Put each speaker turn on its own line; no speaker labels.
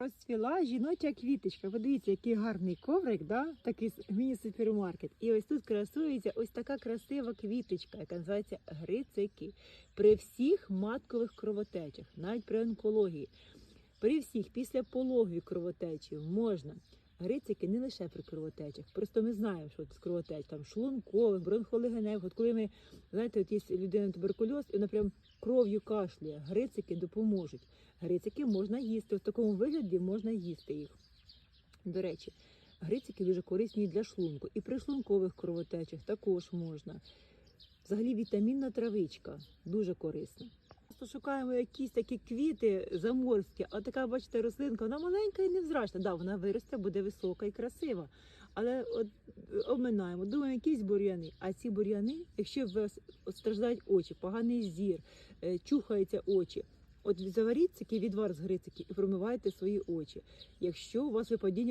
Розцвіла жіноча квіточка. Подивіться, який гарний коврик, да? такий міні-супермаркет. І ось тут красується ось така красива квіточка, яка називається грицики. При всіх маткових кровотечах, навіть при онкології, при всіх після пологові кровотечі можна. Грицики не лише при кровотечах. Просто ми знаємо, що з кровотеч там шлункових, бронхолегеневих. От коли ми знаєте, от є людина туберкульоз, і вона прям кров'ю кашляє. Грицики допоможуть. Грицики можна їсти. В такому вигляді можна їсти їх. До речі, грицики дуже корисні для шлунку. І при шлункових кровотечах також можна. Взагалі вітамінна травичка дуже корисна. Просто шукаємо якісь такі квіти заморські, а така, бачите, рослинка, вона маленька і невзрачна. Да, вона виросте, буде висока і красива. Але от обминаємо, думаємо, якісь бур'яни. А ці бур'яни, якщо у вас страждають очі, поганий зір, е, чухаються очі. От заваріть такий відвар з грицики і промивайте свої очі. Якщо у вас випадіння